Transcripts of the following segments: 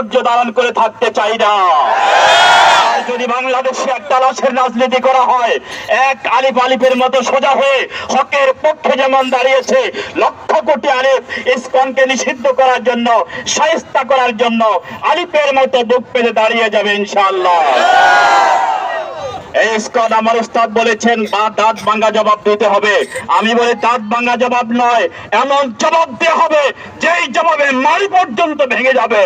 ধৈর্য ধারণ করে থাকতে চাই না। যদি বাংলাদেশে একটা লাশের রাজনীতি করা হয়, এক আলিফ আলিফের মতো সোজা হয়ে হকের পক্ষে যেমন দাঁড়িয়েছে, লক্ষ কোটি আলিফ ইসকনকে নিষিদ্ধ করার জন্য সাহিস্তা করার জন্য আলিফের মতো বুক পেতে দাঁড়িয়ে যাবে ইনশাআল্লাহ। ইসকন আমার উস্তাদ বলেছেন, বা দাঁত ভাঙ্গা জবাব দিতে হবে। আমি বলি, দাঁত ভাঙ্গা জবাব নয়, এমন জবাব দেওয়া হবে, যেই জবাবে মারি পর্যন্ত ভেঙে যাবে।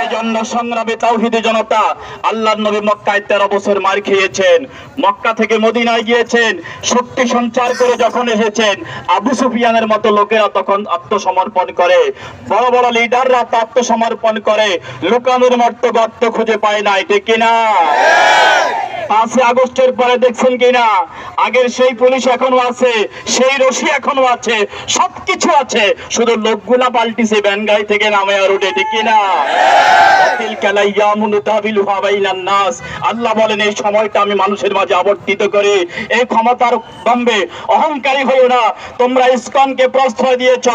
এই জন্য সংগ্রামে জনতা নবী মক্কায় তেরো বছর মার খেয়েছেন, মক্কা থেকে মদিনায় গিয়েছেন, শক্তি সঞ্চার করে যখন এসেছেন, আবু সুফিয়ানের মতো লোকেরা তখন আত্মসমর্পণ করে। বড় বড় লিডাররা আত্মসমর্পণ করে, লুকানোর মতো গর্ত খুঁজে পায় না ঠিক কিনা? পাঁচই আগস্টের পরে দেখছেন কিনা? আগের সেই পুলিশ এখনও আছে সেই রশি এখনও আছে সবকিছু আছে। শুধু লোকগুলা পাল্টিছে ব্যানগাই থেকে নামে আর উঠে ঠিক কিনা? তিলকা লাইয়ামুন তাবিলুহা বাইনান নাস। আল্লাহ বলেন এই সময়টা আমি মানুষের মাঝে আবর্তিত করি। এই ক্ষমতার দম্বে অহংকারী হইও না। তোমরা ইসকনকে প্রশ্রয় দিয়েছ।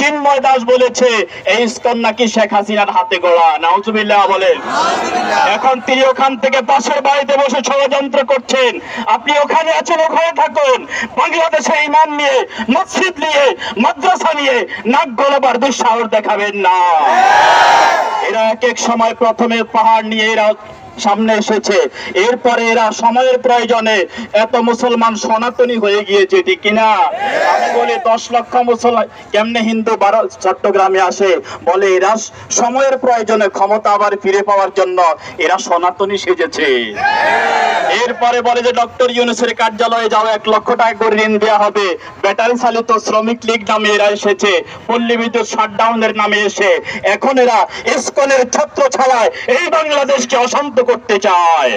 চিন্ময় দাস বলেছে এই ইসকন নাকি শেখ হাসিনার হাতে গড়া। নাউজুবিল্লাহ বলেন। এখন তিনি ওখান থেকে পাশের বাড়িতে বসে ষড়যন্ত্র করছেন। আপনি ওখানে আছেন ওখানে থাকুন। বাংলাদেশে ইমান নিয়ে, মসজিদ নিয়ে, মাদ্রাসা নিয়ে নাক গলাবার দুঃসাহস দেখাবেন না। এরা এক এক সময় প্রথমে পাহাড় নিয়ে এরা সামনে এসেছে। এরপরে এরা সময়ের প্রয়োজনে এত মুসলমান সনাতনী হয়ে গিয়েছে, ঠিক কিনা? আমি বলি, দশ লক্ষ মুসলমান, কেমনে হিন্দু বারো চট্টগ্রামে আসে? বলে, এরা সময়ের প্রয়োজনে ক্ষমতা আবার ফিরে পাওয়ার জন্য এরা সনাতনী সেজেছে। এরপরে বলে যে, ডক্টর ইউনুসের কার্যালয়ে যাও, এক লক্ষ টাকা করে ঋণ দেওয়া হবে। ব্যাটারি চালিত শ্রমিক লীগ নামে এরা এসেছে। পল্লী বিদ্যুৎ শাটডাউনের নামে এসে। এখন এরা ইসকনের ছত্র ছাড়ায় এই বাংলাদেশকে অশান্ত করতে চায়।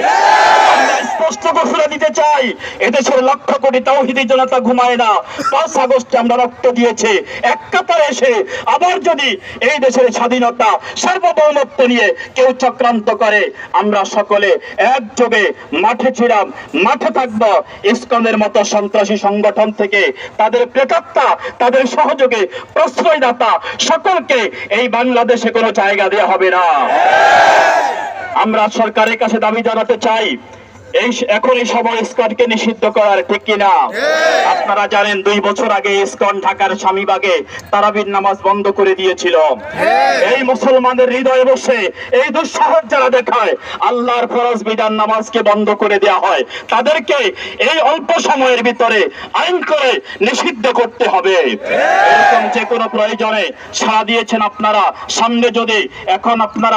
আমরা স্পষ্ট ঘোষণা দিতে চাই এদেশের লক্ষ কোটি তাওহিদি জনতা ঘুমায় না। পাঁচ আগস্টে আমরা রক্ত দিয়েছে, এক কাতারে এসে আবার যদি এই দেশের স্বাধীনতা সার্বভৌমত্ব নিয়ে কেউ চক্রান্ত করে, আমরা সকলে একযোগে মাঠে ছিলাম, মাঠে থাকব। ইসকনের মতো সন্ত্রাসী সংগঠন থেকে তাদের প্রেতাত্মা, তাদের সহযোগে, প্রশ্রয়দাতা, সকলকে এই বাংলাদেশে কোনো জায়গা দেওয়া হবে না। আমরা সরকারের কাছে দাবি জানাতে চাই এই এখন এই সময় ইসকনকে নিষিদ্ধ করার ঠিক কিনা আপনারা জানেন দুই বছর আগে ইসকন ঢাকার স্বামীবাগে তারাবির নামাজ বন্ধ করে দিয়েছিল। এই মুসলমানের হৃদয়ে বসে এই দুঃসাহস যারা দেখায় আল্লাহর ফরজ বিধান নামাজকে বন্ধ করে দেওয়া হয় তাদেরকে এই অল্প সময়ের ভিতরে আইন করে নিষিদ্ধ করতে হবে। এরকম যে কোনো প্রয়োজনে সাড়া দিয়েছেন আপনারা সামনে যদি এখন আপনারা